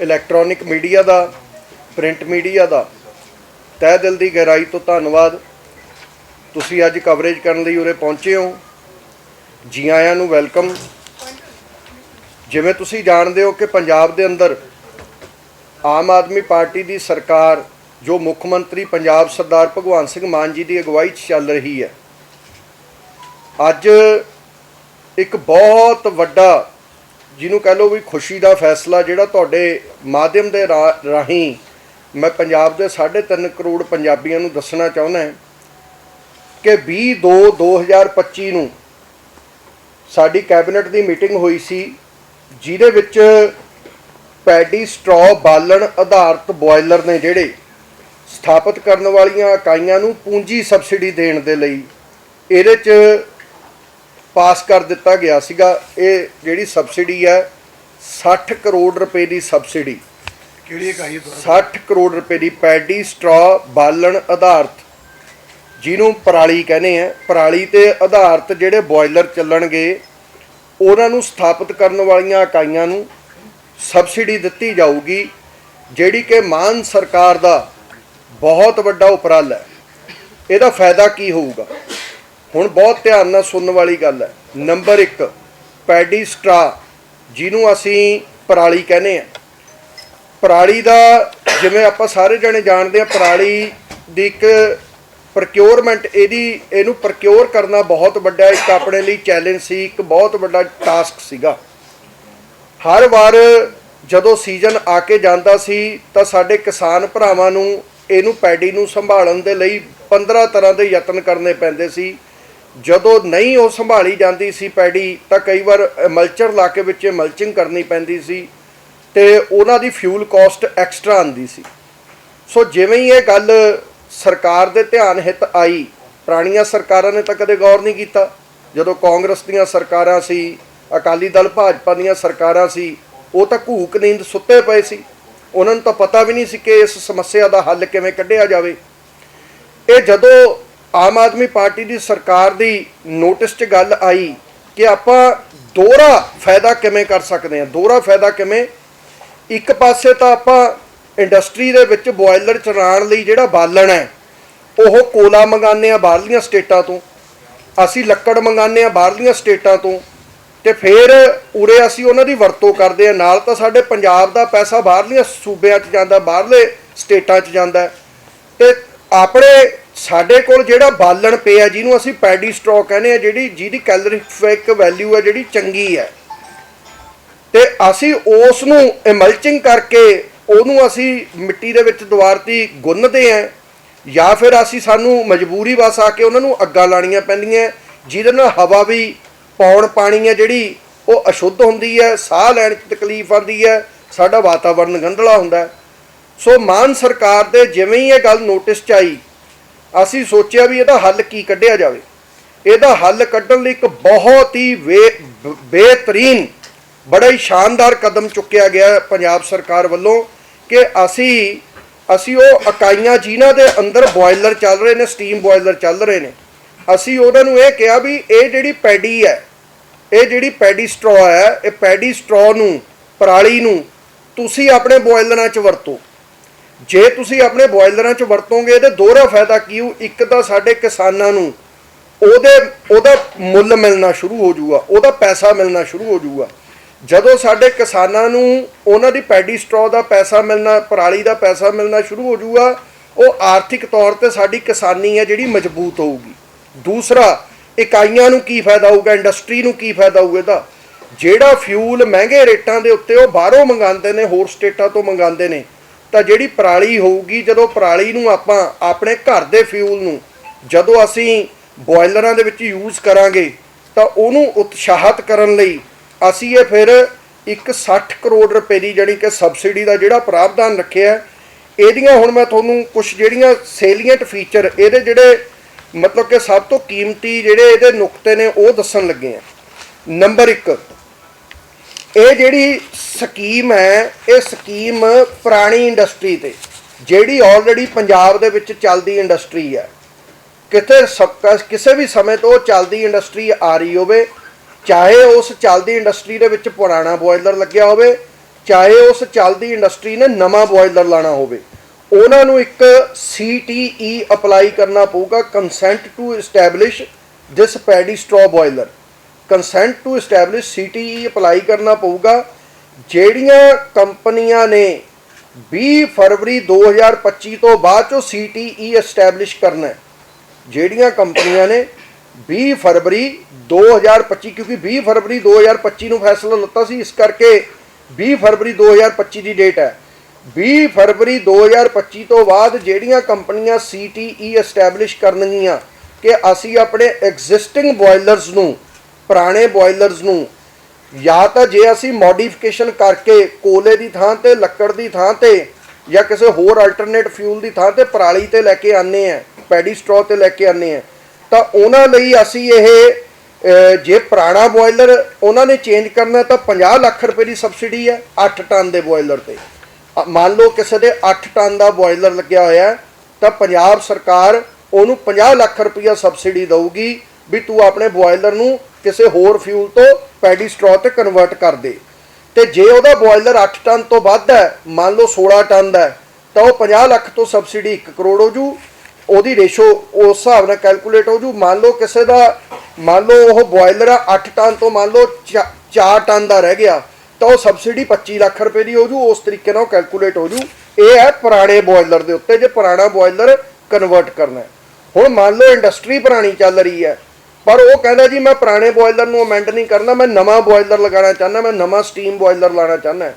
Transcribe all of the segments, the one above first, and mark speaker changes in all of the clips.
Speaker 1: Electronic media ਦਾ, print media ਦਾ। ਤਹਿ ਦਿਲ ਦੀ ਗਹਿਰਾਈ ਤੋਂ ਧੰਨਵਾਦ। ਤੁਸੀਂ ਅੱਜ ਕਵਰੇਜ ਕਰਨ ਲਈ ਉਰੇ ਪਹੁੰਚੇ ਹੋ। ਜੀ ਆਇਆਂ ਨੂੰ ਵੈਲਕਮ ਜਿਵੇਂ ਤੁਸੀਂ ਜਾਣਦੇ ਹੋ ਕਿ ਪੰਜਾਬ ਦੇ ਅੰਦਰ ਆਮ ਆਦਮੀ ਪਾਰਟੀ ਦੀ ਸਰਕਾਰ, ਜੋ ਮੁੱਖ ਮੰਤਰੀ ਪੰਜਾਬ ਸਰਦਾਰ ਭਗਵੰਤ ਸਿੰਘ ਮਾਨ ਜੀ ਦੀ ਅਗਵਾਈ 'ਚ ਚੱਲ ਰਹੀ ਹੈ। ਅੱਜ ਇੱਕ ਬਹੁਤ ਵੱਡਾ ਜਿਹਨੂੰ ਕਹ ਲਓ ਵੀ ਖੁਸ਼ੀ ਦਾ ਫੈਸਲਾ ਜਿਹੜਾ ਤੁਹਾਡੇ ਮਾਧਿਅਮ ਦੇ ਰਾ- ਰਾਹੀਂ ਮੈਂ ਪੰਜਾਬ ਦੇ 3.5 ਕਰੋੜ ਪੰਜਾਬੀਆਂ ਨੂੰ ਦੱਸਣਾ ਚਾਹੁੰਦਾ ਹਾਂ ਕਿ 20 2 2025 ਨੂੰ ਸਾਡੀ ਕੈਬਨਿਟ ਦੀ ਮੀਟਿੰਗ ਹੋਈ ਸੀ, ਜਿਹਦੇ ਵਿੱਚ ਪੈਡੀ ਸਟ੍ਰੋ ਬਾਲਣ ਆਧਾਰਿਤ ਬੋਇਲਰ ਨੇ ਜਿਹੜੇ ਸਥਾਪਿਤ ਕਰਨ ਵਾਲੀਆਂ ਇਕਾਈਆਂ ਨੂੰ ਪੂੰਜੀ ਸਬਸਿਡੀ ਦੇਣ ਦੇ ਲਈ, ਇਹਦੇ 'ਚ ਪਾਸ ਕਰ ਦਿੱਤਾ ਗਿਆ ਸੀਗਾ। ਇਹ ਜਿਹੜੀ ਸਬਸਿਡੀ ਹੈ 60 ਕਰੋੜ ਰੁਪਏ ਦੀ ਸਬਸਿਡੀ।
Speaker 2: ਕਿਹੜੀ ਇਕਾਈ ਹੈ ਤੁਹਾਡੀ?
Speaker 1: 60 ਕਰੋੜ ਰੁਪਏ ਦੀ ਪੈਡੀ ਸਟ੍ਰੋ ਬਾਲਣ ਆਧਾਰਿਤ ਜਿਹਨੂੰ ਪਰਾਲੀ ਕਹਿੰਦੇ ਆ। ਪਰਾਲੀ ਤੇ ਆਧਾਰਿਤ ਜਿਹੜੇ ਬੋਇਲਰ ਚੱਲਣਗੇ ਉਹਨਾਂ ਨੂੰ ਸਥਾਪਿਤ ਕਰਨ ਵਾਲੀਆਂ ਇਕਾਈਆਂ ਨੂੰ ਸਬਸਿਡੀ ਦਿੱਤੀ ਜਾਊਗੀ ਜਿਹੜੀ ਕਿ ਮਾਨ ਸਰਕਾਰ ਦਾ ਬਹੁਤ ਵੱਡਾ ਉਪਰਾਲਾ ਹੈ। ਇਹਦਾ ਫਾਇਦਾ ਕੀ ਹੋਊਗਾ? ਹੁਣ ਬਹੁਤ ਧਿਆਨ ਨਾਲ ਸੁਣਨ ਵਾਲੀ ਗੱਲ ਹੈ। ਨੰਬਰ 1 ਪੈਡੀ ਸਟਰਾ, ਜਿਹਨੂੰ ਅਸੀਂ ਪਰਾਲੀ ਕਹਿੰਦੇ ਆ ਪਰਾਲੀ ਦਾ ਜਿਵੇਂ ਆਪਾਂ ਸਾਰੇ ਜਣੇ ਜਾਣਦੇ ਆ ਪਰਾਲੀ ਦੀ ਇੱਕ ਪ੍ਰੋਕਿਉਰਮੈਂਟ ਇਹਦੀ, ਇਹਨੂੰ ਪ੍ਰੋਕਿਉਰ ਕਰਨਾ ਬਹੁਤ ਵੱਡਾ ਇੱਕ ਆਪਣੇ ਲਈ ਚੈਲੰਜ ਸੀ, ਇੱਕ ਬਹੁਤ ਵੱਡਾ ਟਾਸਕ ਸੀਗਾ। ਹਰ ਵਾਰ ਜਦੋਂ ਸੀਜ਼ਨ ਆ ਕੇ ਜਾਂਦਾ ਸੀ, ਤਾਂ ਸਾਡੇ ਕਿਸਾਨ ਭਰਾਵਾਂ ਨੂੰ, ਇਹਨੂੰ ਪੈਡੀ ਨੂੰ ਸੰਭਾਲਣ ਦੇ ਲਈ 15 ਤਰ੍ਹਾਂ ਦੇ ਯਤਨ ਕਰਨੇ ਪੈਂਦੇ ਸੀ। ਜਦੋਂ ਨਹੀਂ ਉਹ ਸੰਭਾਲੀ ਜਾਂਦੀ ਸੀ ਪੈਡੀ ਤਾਂ ਕਈ ਵਾਰ ਮਲਚਰ ਲਾ ਕੇ ਵਿੱਚ ਮਲਚਿੰਗ ਕਰਨੀ ਪੈਂਦੀ ਸੀ ਤੇ ਉਹਨਾਂ ਦੀ ਫਿਊਲ ਕਾਸਟ ਐਕਸਟਰਾ ਆਂਦੀ ਸੀ। ਸੋ ਜਿਵੇਂ ਹੀ ਇਹ ਗੱਲ ਸਰਕਾਰ ਦੇ ਧਿਆਨ ਹਿੱਤ ਆਈ, ਪੁਰਾਣੀਆਂ ਸਰਕਾਰਾਂ ਨੇ ਤਾਂ ਕਦੇ ਗੌਰ ਨਹੀਂ ਕੀਤਾ। ਜਦੋਂ ਕਾਂਗਰਸ ਦੀਆਂ ਸਰਕਾਰਾਂ ਸੀ, ਅਕਾਲੀ ਦਲ, ਭਾਜਪਾ ਦੀਆਂ ਸਰਕਾਰਾਂ ਸੀ, ਉਹ ਤਾਂ ਘੂਕ ਨੀਂਦ ਸੁੱਤੇ ਪਏ ਸੀ। ਉਹਨਾਂ ਨੂੰ ਤਾਂ ਪਤਾ ਵੀ ਨਹੀਂ ਸੀ ਕਿ ਇਸ ਸਮੱਸਿਆ ਦਾ ਹੱਲ ਕਿਵੇਂ ਕੱਢਿਆ ਜਾਵੇ। ਇਹ ਜਦੋਂ ਆਮ ਆਦਮੀ ਪਾਰਟੀ ਦੀ ਸਰਕਾਰ ਦੀ ਨੋਟਿਸ 'ਚ ਗੱਲ ਆਈ ਕਿ ਆਪਾਂ ਦੋਹਰਾ ਫਾਇਦਾ ਕਿਵੇਂ ਕਰ ਸਕਦੇ ਹਾਂ, ਦੋਹਰਾ ਫਾਇਦਾ ਕਿਵੇਂ ਇੱਕ ਪਾਸੇ ਤਾਂ ਆਪਾਂ ਇੰਡਸਟਰੀ ਦੇ ਵਿੱਚ ਬੋਇਲਰ ਚਲਾਉਣ ਲਈ ਜਿਹੜਾ ਬਾਲਣ ਹੈ, ਉਹ ਕੋਲਾ ਮੰਗਾਉਂਦੇ ਆ ਬਾਹਰਲੀਆਂ ਸਟੇਟਾਂ ਤੋਂ, ਅਸੀਂ ਲੱਕੜ ਮੰਗਾਉਂਦੇ ਆ ਬਾਹਰਲੀਆਂ ਸਟੇਟਾਂ ਤੋਂ ਤੇ ਫਿਰ ਉਰੇ ਅਸੀਂ ਉਹਨਾਂ ਦੀ ਵਰਤੋਂ ਕਰਦੇ ਆ ਨਾਲ ਤਾਂ ਸਾਡੇ ਪੰਜਾਬ ਦਾ ਪੈਸਾ ਬਾਹਰਲੀਆਂ ਸੂਬਿਆਂ 'ਚ ਜਾਂਦਾ, ਬਾਹਰਲੇ ਸਟੇਟਾਂ 'ਚ ਜਾਂਦਾ ਹੈ। ਤੇ ਆਪਣੇ ਸਾਡੇ ਕੋਲ ਜਿਹੜਾ ਬਾਲਣ ਪਿਆ, ਜਿਹਨੂੰ ਅਸੀਂ ਪੈਡੀ ਸਟਾਕ ਕਹਿੰਦੇ ਆ, ਜਿਹੜੀ ਜਿਹਦੀ ਕੈਲਰੀਫਿਕ ਵੈਲਿਊ ਹੈ ਜਿਹੜੀ ਚੰਗੀ ਹੈ ਤੇ ਅਸੀਂ ਉਸ ਨੂੰ ਇਮਲਚਿੰਗ ਕਰਕੇ ਉਹਨੂੰ ਅਸੀਂ ਮਿੱਟੀ ਦੇ ਵਿੱਚ ਦੁਆਰਤੀ ਗੁੰਨਦੇ ਆਂ, ਜਾਂ ਫਿਰ ਅਸੀਂ ਸਾਨੂੰ ਮਜਬੂਰੀ ਵਸ ਆ ਕੇ ਉਹਨਾਂ ਨੂੰ ਅੱਗਾਂ ਲਾਣੀਆਂ ਪੈਂਦੀਆਂ, ਜਿਹਦੇ ਨਾਲ ਹਵਾ ਵੀ ਪੌਣ ਪਾਣੀ ਹੈ ਜਿਹੜੀ ਉਹ ਅਸ਼ੁੱਧ ਹੁੰਦੀ ਹੈ ਸਾਹ ਲੈਣ 'ਚ ਤਕਲੀਫ ਆਉਂਦੀ ਹੈ ਸਾਡਾ ਵਾਤਾਵਰਨ ਗੰਧਲਾ ਹੁੰਦਾ ਹੈ। ਸੋ ਮਾਨ ਸਰਕਾਰ ਦੇ ਜਿਵੇਂ ਹੀ ਇਹ ਗੱਲ ਨੋਟਿਸ 'ਚ ਆਈ, ਅਸੀਂ ਸੋਚਿਆ ਵੀ ਇਹਦਾ ਹੱਲ ਕੀ ਕੱਢਿਆ ਜਾਵੇ। ਇਹਦਾ ਹੱਲ ਕੱਢਣ ਲਈ ਇੱਕ ਬਹੁਤ ਹੀ ਵੇ- ਬ- ਬਿਹਤਰੀਨ ਬੜਾ ਹੀ ਸ਼ਾਨਦਾਰ ਕਦਮ ਚੁੱਕਿਆ ਗਿਆ ਪੰਜਾਬ ਸਰਕਾਰ ਵੱਲੋਂ ਕਿ ਅਸੀਂ ਅਸੀਂ ਉਹ ਇਕਾਈਆਂ ਜਿਨ੍ਹਾਂ ਦੇ ਅੰਦਰ ਬੋਇਲਰ ਚੱਲ ਰਹੇ ਨੇ ਸਟੀਮ ਬੋਇਲਰ ਚੱਲ ਰਹੇ ਨੇ, ਅਸੀਂ ਉਹਨਾਂ ਨੂੰ ਇਹ ਕਿਹਾ ਵੀ ਇਹ ਜਿਹੜੀ ਪੈਡੀ ਹੈ, ਇਹ ਜਿਹੜੀ ਪੈਡੀ ਸਟ੍ਰੋ ਹੈ, ਇਹ ਪੈਡੀ ਸਟ੍ਰੋ ਨੂੰ, ਪਰਾਲੀ ਨੂੰ ਤੁਸੀਂ ਆਪਣੇ ਬੋਇਲਰਾਂ 'ਚ ਵਰਤੋ। ਜੇ ਤੁਸੀਂ ਆਪਣੇ ਬੋਇਲਰਾਂ 'ਚ ਵਰਤੋਗੇ ਤੇ ਦੋਹਰਾ ਫਾਇਦਾ ਕੀ ਹੋ ਇੱਕ ਤਾਂ ਸਾਡੇ ਕਿਸਾਨਾਂ ਨੂੰ ਉਹਦੇ, ਉਹਦਾ ਮੁੱਲ ਮਿਲਣਾ ਸ਼ੁਰੂ ਹੋ ਜਾਊਗਾ, ਉਹਦਾ ਪੈਸਾ ਮਿਲਣਾ ਸ਼ੁਰੂ ਹੋ ਜਾਊਗਾ। ਜਦੋਂ ਸਾਡੇ ਕਿਸਾਨਾਂ ਨੂੰ ਉਹਨਾਂ ਦੀ ਪੈਡੀ ਸਟ੍ਰੋ ਦਾ ਪੈਸਾ ਮਿਲਣਾ, ਪਰਾਲੀ ਦਾ ਪੈਸਾ ਮਿਲਣਾ ਸ਼ੁਰੂ ਹੋ ਜਾਊਗਾ, ਉਹ ਆਰਥਿਕ ਤੌਰ ਤੇ ਸਾਡੀ ਕਿਸਾਨੀ ਹੈ ਜਿਹੜੀ ਮਜ਼ਬੂਤ ਹੋਊਗੀ। ਦੂਸਰਾ, ਇਕਾਈਆਂ ਨੂੰ ਕੀ ਫਾਇਦਾ ਹੋਊਗਾ? ਇੰਡਸਟਰੀ ਨੂੰ ਕੀ ਫਾਇਦਾ ਹੋਊਗਾ ਇਹਦਾ? ਜਿਹੜਾ ਫਿਊਲ ਮਹਿੰਗੇ ਰੇਟਾਂ ਦੇ ਉੱਤੇ ਉਹ ਬਾਹਰੋਂ ਮੰਗਾਉਂਦੇ ਨੇ, ਹੋਰ ਸਟੇਟਾਂ ਤੋਂ ਮੰਗਾਉਂਦੇ ਨੇ ਤਾਂ ਜਿਹੜੀ ਪਰਾਲੀ ਹੋਊਗੀ, ਜਦੋਂ ਪਰਾਲੀ ਨੂੰ ਆਪਾਂ ਆਪਣੇ ਘਰ ਦੇ ਫਿਊਲ ਨੂੰ ਜਦੋਂ ਅਸੀਂ ਬੋਇਲਰਾਂ ਦੇ ਵਿੱਚ ਯੂਜ਼ ਕਰਾਂਗੇ, ਤਾਂ ਉਹਨੂੰ ਉਤਸ਼ਾਹਤ ਕਰਨ ਲਈ ਅਸੀਂ ਇਹ ਫਿਰ ਇੱਕ 60 ਕਰੋੜ ਰੁਪਏ ਦੀ ਜਿਹੜੀ ਕਿ ਸਬਸਿਡੀ ਦਾ ਜਿਹੜਾ ਪ੍ਰਾਵਧਾਨ ਰੱਖਿਆ, ਇਹਦੀਆਂ ਹੁਣ ਮੈਂ ਤੁਹਾਨੂੰ ਕੁਝ ਜਿਹੜੀਆਂ ਸੇਲੀਐਂਟ ਫੀਚਰ ਇਹਦੇ ਜਿਹੜੇ ਮਤਲਬ ਕਿ ਸਭ ਤੋਂ ਕੀਮਤੀ ਜਿਹੜੇ ਇਹਦੇ ਨੁਕਤੇ ਨੇ, ਉਹ ਦੱਸਣ ਲੱਗੇ ਆ ਨੰਬਰ 1 ਇਹ ਜਿਹੜੀ ਸਕੀਮ ਹੈ, ਇਹ ਸਕੀਮ ਪੁਰਾਣੀ ਇੰਡਸਟਰੀ ਤੇ, ਜਿਹੜੀ ਆਲਰੇਡੀ ਪੰਜਾਬ ਦੇ ਵਿੱਚ ਚੱਲਦੀ ਇੰਡਸਟਰੀ ਹੈ। ਕਿਤੇ ਸਭ- ਕਿਸੇ ਵੀ ਸਮੇਂ ਤੋਂ ਚੱਲਦੀ ਇੰਡਸਟਰੀ ਆ ਰਹੀ ਹੋਵੇ, ਚਾਹੇ ਉਸ ਚੱਲਦੀ ਇੰਡਸਟਰੀ ਦੇ ਵਿੱਚ ਪੁਰਾਣਾ ਬੋਇਲਰ ਲੱਗਿਆ ਹੋਵੇ, ਚਾਹੇ ਉਸ ਚੱਲਦੀ ਇੰਡਸਟਰੀ ਨੇ ਨਵਾਂ ਬੋਇਲਰ ਲਾਣਾ ਹੋਵੇ, ਉਹਨਾਂ ਨੂੰ ਇੱਕ CTE ਅਪਲਾਈ ਕਰਨਾ ਪਊਗਾ consent to establish this paddy straw boiler consent to establish CTE apply ਕਰਨਾ ਪਊਗਾ। ਜਿਹੜੀਆਂ ਕੰਪਨੀਆਂ ਨੇ 20 ਫਰਵਰੀ 2025 ਤੋਂ ਬਾਅਦ ਚੋਂ CTE ਐਸਟੈਬਲਿਸ਼ ਕਰਨਾ ਜਿਹੜੀਆਂ ਕੰਪਨੀਆਂ ਨੇ 20 ਫਰਵਰੀ 2025 ਕਿਉਂਕਿ 20 ਫਰਵਰੀ 2025 ਨੂੰ ਫੈਸਲਾ ਲਿੱਤਾ ਸੀ, ਇਸ ਕਰਕੇ 20 ਫਰਵਰੀ 2025 ਦੀ ਡੇਟ ਹੈ। 20 ਫਰਵਰੀ 2025 ਤੋਂ ਬਾਅਦ ਜਿਹੜੀਆਂ ਕੰਪਨੀਆਂ CTE ਐਸਟੈਬਲਿਸ਼ ਕਰਨਗੀਆਂ ਕਿ ਅਸੀਂ ਆਪਣੇ ਐਗਜ਼ਿਸਟਿੰਗ ਬੋਇਲਰਸ ਨੂੰ ਪੁਰਾਣੇ ਬੋਇਲਰਸ ਨੂੰ। ਜਾਂ ਤਾਂ ਜੇ ਅਸੀਂ ਮੋਡੀਫਿਕੇਸ਼ਨ ਕਰਕੇ ਕੋਲੇ ਦੀ ਥਾਂ ਤੇ, ਲੱਕੜ ਦੀ ਥਾਂ ਤੇ ਜਾਂ ਕਿਸੇ ਹੋਰ ਅਲਟਰਨੇਟ ਫਿਊਲ ਦੀ ਥਾਂ ਤੇ ਪਰਾਲੀ ਤੇ ਲੈ ਕੇ ਆਨੇ ਆ ਪੈਡੀ ਸਟ੍ਰੋ ਤੇ ਲੈ ਕੇ ਆਨੇ ਆ ਤਾਂ ਉਹਨਾਂ ਲਈ ਅਸੀਂ ਇਹ ਜੇ ਪੁਰਾਣਾ ਬੋਇਲਰ ਉਹਨਾਂ ਨੇ ਚੇਂਜ ਕਰਨਾ ਤਾਂ 50 ਲੱਖ ਰੁਪਏ ਦੀ ਸਬਸਿਡੀ ਹੈ 8 ਟਨ ਦੇ ਬੋਇਲਰ ਤੇ। ਮੰਨ ਲਓ ਕਿਸੇ ਦੇ 8 ਟਨ ਦਾ ਬੋਇਲਰ ਲੱਗਿਆ ਹੋਇਆ ਤਾਂ ਪੰਜਾਬ ਸਰਕਾਰ ਉਹਨੂੰ 50 ਲੱਖ ਰੁਪਇਆ ਸਬਸਿਡੀ ਦੇਊਗੀ। ਵੀ ਤੂੰ ਆਪਣੇ ਬੋਇਲਰ ਨੂੰ ਕਿਸੇ ਹੋਰ ਫਿਊਲ ਤੋਂ ਪੈਡੀ ਸਟ੍ਰੋ ਤੇ ਕਨਵਰਟ ਕਰ ਦੇ। ਤੇ ਜੇ ਉਹਦਾ ਬੋਇਲਰ 8 ਟਨ ਤੋਂ ਵੱਧ ਹੈ, ਮੰਨ ਲਓ 16 ਟਨ ਦਾ ਤਾਂ ਉਹ 50 ਲੱਖ ਤੋਂ ਸਬਸਿਡੀ 1 ਕਰੋੜ ਹੋ ਜੂ, ਉਹਦੀ ਰੇਸ਼ੋ ਉਸ ਹਿਸਾਬ ਨਾਲ ਕੈਲਕੂਲੇਟ ਹੋ ਜੂ। ਮੰਨ ਲਓ ਕਿਸੇ ਦਾ, ਮੰਨ ਲਓ ਉਹ ਬੋਇਲਰ ਆ 8 ਟਨ ਤੋਂ ਮੰਨ ਲਓ 4 ਟਨ ਦਾ ਰਹਿ ਗਿਆ, ਤਾਂ ਉਹ ਸਬਸਿਡੀ 25 ਲੱਖ ਰੁਪਏ ਦੀ ਹੋ ਜੂ, ਉਸ ਤਰੀਕੇ ਨਾਲ ਕੈਲਕੂਲੇਟ ਹੋ ਜੂ। ਇਹ ਹੈ ਪੁਰਾਣੇ ਬੋਇਲਰ ਦੇ ਉੱਤੇ, ਜੇ ਪੁਰਾਣਾ ਬੋਇਲਰ ਕਨਵਰਟ ਕਰਨਾ ਹੁਣ ਮੰਨ ਲਓ ਇੰਡਸਟਰੀ ਪੁਰਾਣੀ ਚੱਲ ਰਹੀ ਹੈ ਪਰ ਉਹ ਕਹਿੰਦਾ ਜੀ, ਮੈਂ ਪੁਰਾਣੇ ਬੋਇਲਰ ਨੂੰ ਅਮੈਂਡ ਨਹੀਂ ਕਰਨਾ, ਮੈਂ ਨਵਾਂ ਬੋਇਲਰ ਲਗਾਉਣਾ ਚਾਹੁੰਦਾ, ਮੈਂ ਨਵਾਂ ਸਟੀਮ ਬੋਇਲਰ ਲਾਣਾ ਚਾਹੁੰਦਾ।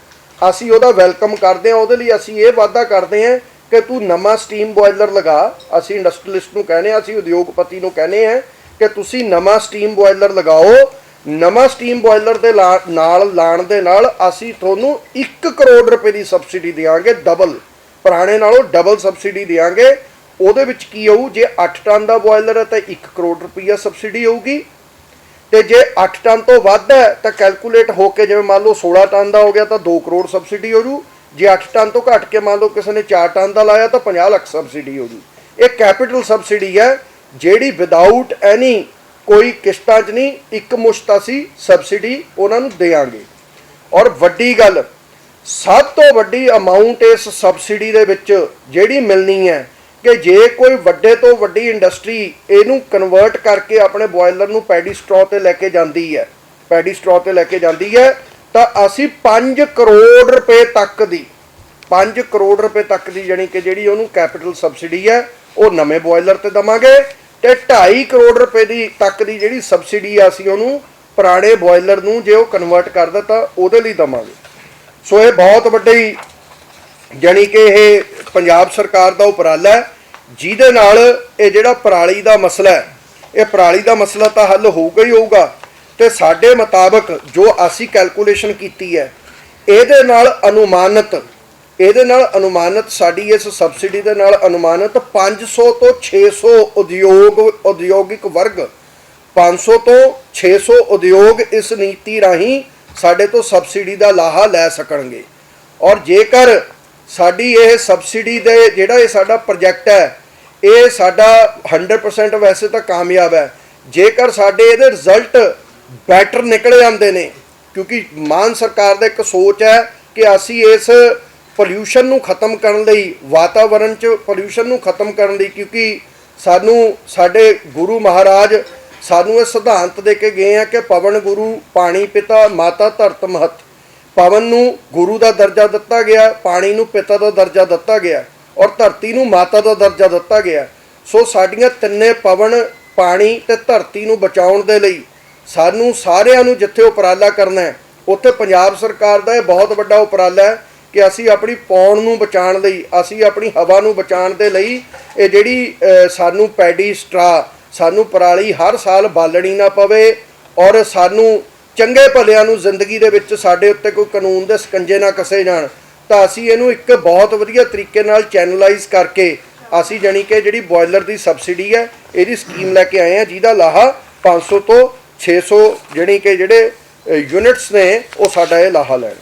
Speaker 1: ਅਸੀਂ ਉਹਦਾ ਵੈਲਕਮ ਕਰਦੇ ਹਾਂ, ਉਹਦੇ ਲਈ ਅਸੀਂ ਇਹ ਵਾਅਦਾ ਕਰਦੇ ਹਾਂ ਕਿ ਤੂੰ ਨਵਾਂ ਸਟੀਮ ਬੋਇਲਰ ਲਗਾ। ਅਸੀਂ ਇੰਡਸਟਰੀਲਿਸਟ ਨੂੰ ਕਹਿੰਦੇ ਹਾਂ, ਅਸੀਂ ਉਦਯੋਗਪਤੀ ਨੂੰ ਕਹਿੰਦੇ ਹਾਂ ਕਿ ਤੁਸੀਂ ਨਵਾਂ ਸਟੀਮ ਬੋਇਲਰ ਲਗਾਓ। ਨਵਾਂ ਸਟੀਮ ਬੋਇਲਰ ਦੇ ਲਾ- ਨਾਲ ਲਾਣ ਦੇ ਨਾਲ ਅਸੀਂ ਤੁਹਾਨੂੰ 1 ਕਰੋੜ ਰੁਪਏ ਦੀ ਸਬਸਿਡੀ ਦੇਵਾਂਗੇ ਡਬਲ ਪੁਰਾਣੇ ਨਾਲੋਂ ਡਬਲ ਸਬਸਿਡੀ ਦੇਵਾਂਗੇ ਉਹਦੇ ਵਿੱਚ ਕੀ ਹੋਊ ਜੇ 8 ਟਨ ਦਾ ਬੋਇਲਰ ਹੈ ਤਾਂ 1 ਕਰੋੜ ਰੁਪਈਆ ਸਬਸਿਡੀ ਹੋਊਗੀ ਤੇ ਜੇ 8 ਟਨ ਤੋਂ ਵੱਧ ਹੈ ਤਾਂ ਕੈਲਕੂਲੇਟ ਹੋ ਕੇ ਜਿਵੇਂ ਮੰਨ ਲਓ 16 ਟਨ ਦਾ ਹੋ ਗਿਆ ਤਾਂ 2 ਕਰੋੜ ਸਬਸਿਡੀ ਹੋ ਜੂ। ਜੇ 8 ਟਨ ਤੋਂ ਘੱਟ ਕੇ ਮੰਨ ਲਓ ਕਿਸੇ ਨੇ 4 ਟਨ ਦਾ ਲਾਇਆ ਤਾਂ 50 ਲੱਖ ਸਬਸਿਡੀ ਹੋ ਜੂ। ਇਹ ਕੈਪੀਟਲ ਸਬਸਿਡੀ ਹੈ, ਜਿਹੜੀ ਵਿਦਆਊਟ ਐਨੀ ਕੋਈ ਕਿਸ਼ਤਾਂ 'ਚ ਨਹੀਂ, ਇੱਕ ਮੁਸ਼ਤ ਅਸੀਂ ਸਬਸਿਡੀ ਉਹਨਾਂ ਨੂੰ ਦੇਵਾਂਗੇ। ਔਰ ਵੱਡੀ ਗੱਲ, ਸਭ ਤੋਂ ਵੱਡੀ ਅਮਾਉਂਟ ਇਸ ਸਬਸਿਡੀ ਦੇ ਵਿੱਚ ਜਿਹੜੀ ਮਿਲਣੀ ਹੈ ਕਿ ਜੇ ਕੋਈ ਵੱਡੇ ਤੋਂ ਵੱਡੀ ਇੰਡਸਟਰੀ ਇਹਨੂੰ ਕਨਵਰਟ ਕਰਕੇ ਆਪਣੇ ਬੋਇਲਰ ਨੂੰ ਪੈਡੀ ਸਟ੍ਰੋ ਤੇ ਲੈ ਕੇ ਜਾਂਦੀ ਹੈ ਪੈਡੀ ਸਟ੍ਰੋ ਤੇ ਲੈ ਕੇ ਜਾਂਦੀ ਹੈ, ਤਾਂ ਅਸੀਂ 5 ਕਰੋੜ ਰੁਪਏ ਤੱਕ ਦੀ 5 ਕਰੋੜ ਰੁਪਏ ਤੱਕ ਦੀ ਜਾਣੀ ਕਿ ਜਿਹੜੀ ਉਹਨੂੰ ਕੈਪੀਟਲ ਸਬਸਿਡੀ ਹੈ, ਉਹ ਨਵੇਂ ਬੋਇਲਰ ਤੇ ਦਵਾਂਗੇ ਤੇ 2.5 ਕਰੋੜ ਰੁਪਏ ਦੀ ਤੱਕ ਦੀ ਜਿਹੜੀ ਸਬਸਿਡੀ ਆ ਅਸੀਂ ਉਹਨੂੰ ਪੁਰਾਣੇ ਬੋਇਲਰ ਨੂੰ ਜੇ ਉਹ ਕਨਵਰਟ ਕਰਦਾ ਤਾਂ ਉਹਦੇ ਲਈ ਦਵਾਂਗੇ। ਸੋ ਇਹ ਬਹੁਤ ਵੱਡੀ ਜਾਣੀ ਕਿ ਇਹ ਪੰਜਾਬ ਸਰਕਾਰ ਦਾ ਉਪਰਾਲਾ ਹੈ। ਜਿਹਦੇ ਨਾਲ ਇਹ ਜਿਹੜਾ ਪਰਾਲੀ ਦਾ ਮਸਲਾ ਹੈ, ਇਹ ਪਰਾਲੀ ਦਾ ਮਸਲਾ ਤਾਂ ਹੱਲ ਹੋਊਗਾ ਹੀ ਹੋਊਗਾ ਤੇ ਸਾਡੇ ਮੁਤਾਬਕ ਜੋ ਅਸੀਂ ਕੈਲਕੂਲੇਸ਼ਨ ਕੀਤੀ ਹੈ, ਇਹਦੇ ਨਾਲ ਅਨੁਮਾਨਿਤ, ਇਹਦੇ ਨਾਲ ਅਨੁਮਾਨਿਤ ਸਾਡੀ ਇਸ ਸਬਸਿਡੀ ਦੇ ਨਾਲ ਅਨੁਮਾਨਿਤ 500 ਤੋਂ 600 ਉਦਯੋਗ, ਉਦਯੋਗਿਕ ਵਰਗ 500 ਤੋਂ 600 ਉਦਯੋਗ ਇਸ ਨੀਤੀ ਰਾਹੀਂ ਸਾਡੇ ਤੋਂ ਸਬਸਿਡੀ ਦਾ ਲਾਹਾ ਲੈ ਸਕਣਗੇ। ਔਰ ਜੇਕਰ ਸਾਡੀ ਇਹ ਸਬਸਿਡੀ ਦੇ ਜਿਹੜਾ ਇਹ ਸਾਡਾ ਪ੍ਰੋਜੈਕਟ ਹੈ, ਇਹ ਸਾਡਾ 100% ਵੈਸੇ ਤਾਂ ਕਾਮਯਾਬ ਹੈ। ਜੇਕਰ ਸਾਡੇ ਇਹਦੇ ਰਿਜ਼ਲਟ ਬੈਟਰ ਨਿਕਲ ਜਾਂਦੇ ਨੇ, ਕਿਉਂਕਿ ਮਾਨ ਸਰਕਾਰ ਦਾ ਇੱਕ ਸੋਚ ਹੈ ਕਿ ਅਸੀਂ ਇਸ ਪੋਲਿਊਸ਼ਨ ਨੂੰ ਖਤਮ ਕਰਨ ਲਈ ਵਾਤਾਵਰਣ 'ਚ ਪੋਲਿਊਸ਼ਨ ਨੂੰ ਖਤਮ ਕਰਨ ਲਈ, ਕਿਉਂਕਿ ਸਾਨੂੰ ਸਾਡੇ ਗੁਰੂ ਮਹਾਰਾਜ ਸਾਨੂੰ ਇਹ ਸਿਧਾਂਤ ਦੇ ਕੇ ਗਏ ਆ ਕਿ ਪਵਨ ਗੁਰੂ, ਪਾਣੀ ਪਿਤਾ, ਮਾਤਾ ਧਰਤ ਮਹਤ। ਪਵਨ ਨੂੰ ਗੁਰੂ ਦਾ ਦਰਜਾ ਦਿੱਤਾ ਗਿਆ, ਪਾਣੀ ਨੂੰ ਪਿਤਾ ਦਾ ਦਰਜਾ ਦਿੱਤਾ ਗਿਆ ਔਰ ਧਰਤੀ ਨੂੰ ਮਾਤਾ ਦਾ ਦਰਜਾ ਦਿੱਤਾ ਗਿਆ। ਸੋ ਸਾਡੀਆਂ ਤਿੰਨੇ ਪਵਨ ਪਾਣੀ ਤੇ ਧਰਤੀ ਨੂੰ ਬਚਾਉਣ ਦੇ ਲਈ ਸਾਨੂੰ ਸਾਰਿਆਂ ਨੂੰ ਜਿੱਥੇ ਉਪਰਾਲਾ ਕਰਨਾ ਹੈ, ਉੱਥੇ ਪੰਜਾਬ ਸਰਕਾਰ ਦਾ ਇਹ ਬਹੁਤ ਵੱਡਾ ਉਪਰਾਲਾ ਹੈ ਕਿ ਅਸੀਂ ਆਪਣੀ ਪੌਣ ਨੂੰ ਬਚਾਉਣ ਲਈ, ਅਸੀਂ ਆਪਣੀ ਹਵਾ ਨੂੰ ਬਚਾਉਣ ਦੇ ਲਈ ਇਹ ਜਿਹੜੀ ਸਾਨੂੰ ਪੈਡੀ ਸਟਰਾ, ਸਾਨੂੰ ਪਰਾਲੀ ਹਰ ਸਾਲ ਬਾਲਣੀ ਨਾ ਪਵੇ ਔਰ ਸਾਨੂੰ ਚੰਗੇ ਭਲਿਆਂ ਨੂੰ ਜ਼ਿੰਦਗੀ ਦੇ ਵਿੱਚ ਸਾਡੇ ਉੱਤੇ ਕੋਈ ਕਾਨੂੰਨ ਦੇ ਸਕੰਜੇ ਨਾ ਕਸੇ ਜਾਣ ਤਾਂ ਅਸੀਂ ਇਹਨੂੰ ਇੱਕ ਬਹੁਤ ਵਧੀਆ ਤਰੀਕੇ ਨਾਲ ਚੈਨਲਾਈਜ਼ ਕਰਕੇ ਅਸੀਂ ਜਾਣੀ ਕਿ ਜਿਹੜੀ ਬੋਇਲਰ ਦੀ ਸਬਸਿਡੀ ਹੈ ਇਹਦੀ ਸਕੀਮ ਲੈ ਕੇ ਆਏ ਆ ਜਿਹਦਾ ਲਾਹਾ 500 ਤੋਂ 600 ਜਿਹੜੀ ਕਿ ਜਿਹੜੇ ਯੂਨਿਟਸ ਨੇ ਉਹ ਸਾਡਾ ਇਹ ਲਾਹਾ ਲੈਣ।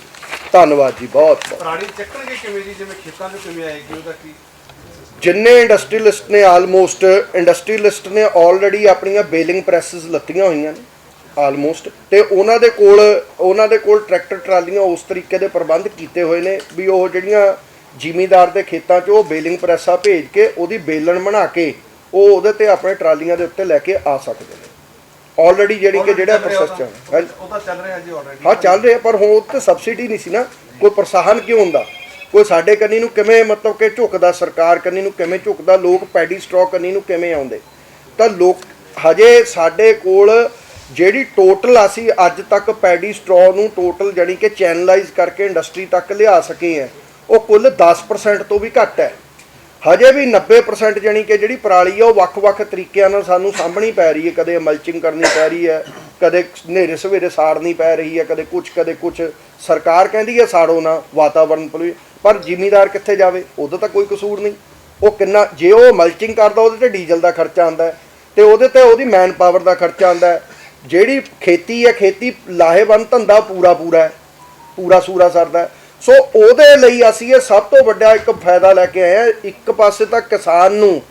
Speaker 1: ਧੰਨਵਾਦ ਜੀ ਬਹੁਤ ਬਹੁਤ।
Speaker 2: ਪਰਾਲੀ ਚੱਕਣਗੇ ਕਿਵੇਂ ਜੀ? ਜਿਵੇਂ ਖੇਤਾਂ 'ਚ ਕਿਵੇਂ ਆਏਗੀ ਉਹਦਾ ਕੀ?
Speaker 1: ਜਿੰਨੇ ਇੰਡਸਟਰੀਲਿਸਟ ਨੇ ਆਲਮੋਸਟ ਇੰਡਸਟਰੀਲਿਸਟ ਨੇ ਆਲਰੇਡੀ ਆਪਣੀਆਂ ਬੇਲਿੰਗ ਪ੍ਰੈਸਸ ਲੱਤੀਆਂ ਹੋਈਆਂ ਨੇ। ਆਲਮੋਸਟ ਤੇ ਉਹਨਾਂ ਦੇ ਕੋਲ ਉਹਨਾਂ ਦੇ ਕੋਲ ਟਰੈਕਟਰ ਟਰਾਲੀਆਂ ਉਸ ਤਰੀਕੇ ਦੇ ਪ੍ਰਬੰਧ ਕੀਤੇ ਹੋਏ ਨੇ ਵੀ ਉਹ ਜਿਹੜੀਆਂ ਜ਼ਿਮੀਂਦਾਰ ਦੇ ਖੇਤਾਂ 'ਚ ਉਹ ਬੇਲਿੰਗ ਪ੍ਰੈਸਾਂ ਭੇਜ ਕੇ ਉਹਦੀ ਬੇਲਣ ਬਣਾ ਕੇ ਉਹ ਉਹਦੇ ਤੇ ਆਪਣੇ ਟਰਾਲੀਆਂ ਦੇ ਉੱਤੇ ਲੈ ਕੇ ਆ ਸਕਦੇ ਨੇ। ਆਲਰੇਡੀ ਜਿਹੜੀ ਕਿ ਜਿਹੜਾ ਪ੍ਰੋਸੈਸ ਚੱਲ ਰਿਹਾ
Speaker 2: ਉਹ ਤਾਂ ਚੱਲ ਰਿਹਾ ਜੀ ਆਲਰੇਡੀ
Speaker 1: ਹਾਂ ਚੱਲ ਰਿਹਾ ਪਰ ਹੁਣ ਤੇ ਸਬਸਿਡੀ ਨਹੀਂ ਸੀ ਨਾ। ਕੋਈ ਪ੍ਰੋਤਸਾਹਨ ਕਿਉਂ ਹੁੰਦਾ? ਕੋਈ ਸਾਡੇ ਕੰਨੀ ਨੂੰ ਕਿਵੇਂ ਮਤਲਬ ਕਿ ਝੁਕਦਾ ਸਰਕਾਰ ਕੰਨੀ ਨੂੰ ਕਿਵੇਂ ਝੁਕਦਾ ਲੋਕ ਪੈਡੀ ਸਟਾਕ ਕੰਨੀ ਨੂੰ ਕਿਵੇਂ ਆਉਂਦੇ? ਤਾਂ ਲੋਕ ਹਜੇ ਸਾਡੇ ਕੋਲ ਜਿਹੜੀ ਟੋਟਲ ਅਸੀਂ ਅੱਜ ਤੱਕ ਪੈਡੀ ਸਟ੍ਰੋ ਨੂੰ ਟੋਟਲ ਜਾਨੀ ਕਿ ਚੈਨਲਾਈਜ਼ ਕਰਕੇ ਇੰਡਸਟਰੀ ਤੱਕ ਲਿਆ ਸਕੇ ਹੈ ਉਹ ਕੁੱਲ 10% ਤੋਂ ਵੀ ਘੱਟ ਹੈ। ਹਜੇ ਵੀ 90% ਜਾਨੀ ਕਿ ਜਿਹੜੀ ਪਰਾਲੀ ਆ, ਉਹ ਵੱਖ-ਵੱਖ ਤਰੀਕਿਆਂ ਨਾਲ ਸਾਨੂੰ ਸਾਂਭਣੀ ਪੈ ਰਹੀ ਹੈ। ਕਦੇ ਮਲਚਿੰਗ ਕਰਨੀ ਪੈ ਰਹੀ ਹੈ, ਕਦੇ ਹਨੇਰੇ ਸਵੇਰੇ ਸਾੜਨੀ ਪੈ ਰਹੀ ਹੈ, ਕਦੇ ਕੁਝ ਕਦੇ ਕੁਝ ਸਰਕਾਰ ਕਹਿੰਦੀ ਹੈ ਸਾੜੋ ਨਾ ਵਾਤਾਵਰਣ ਪਲੂ ਪਰ ਜ਼ਿਮੀਦਾਰ ਕਿੱਥੇ ਜਾਵੇ? ਉਹਦਾ ਤਾਂ ਕੋਈ ਕਸੂਰ ਨਹੀਂ। ਉਹ ਕਿੰਨਾ, ਜੇ ਉਹ ਮਲਚਿੰਗ ਕਰਦਾ, ਉਹਦੇ ਤੇ ਡੀਜ਼ਲ ਦਾ ਖਰਚਾ ਆਉਂਦਾ ਹੈ, ਤੇ ਉਹਦੇ ਤੇ ਉਹਦੀ ਮੈਨ ਪਾਵਰ ਦਾ ਖਰਚਾ ਆਉਂਦਾ ਜਿਹੜੀ ਖੇਤੀ ਹੈ, ਖੇਤੀ ਲਾਹੇਵੰਦ ਧੰਦਾ ਪੂਰਾ ਪੂਰਾ ਹੈ, ਪੂਰਾ ਸੂਰਾ ਸਰਦਾ ਸੋ ਉਹਦੇ ਲਈ ਅਸੀਂ ਇਹ ਸਭ ਤੋਂ ਵੱਡਾ ਇੱਕ ਫਾਇਦਾ ਲੈ ਕੇ ਆਏ ਹਾਂ, ਇੱਕ ਪਾਸੇ ਤਾਂ ਕਿਸਾਨ ਨੂੰ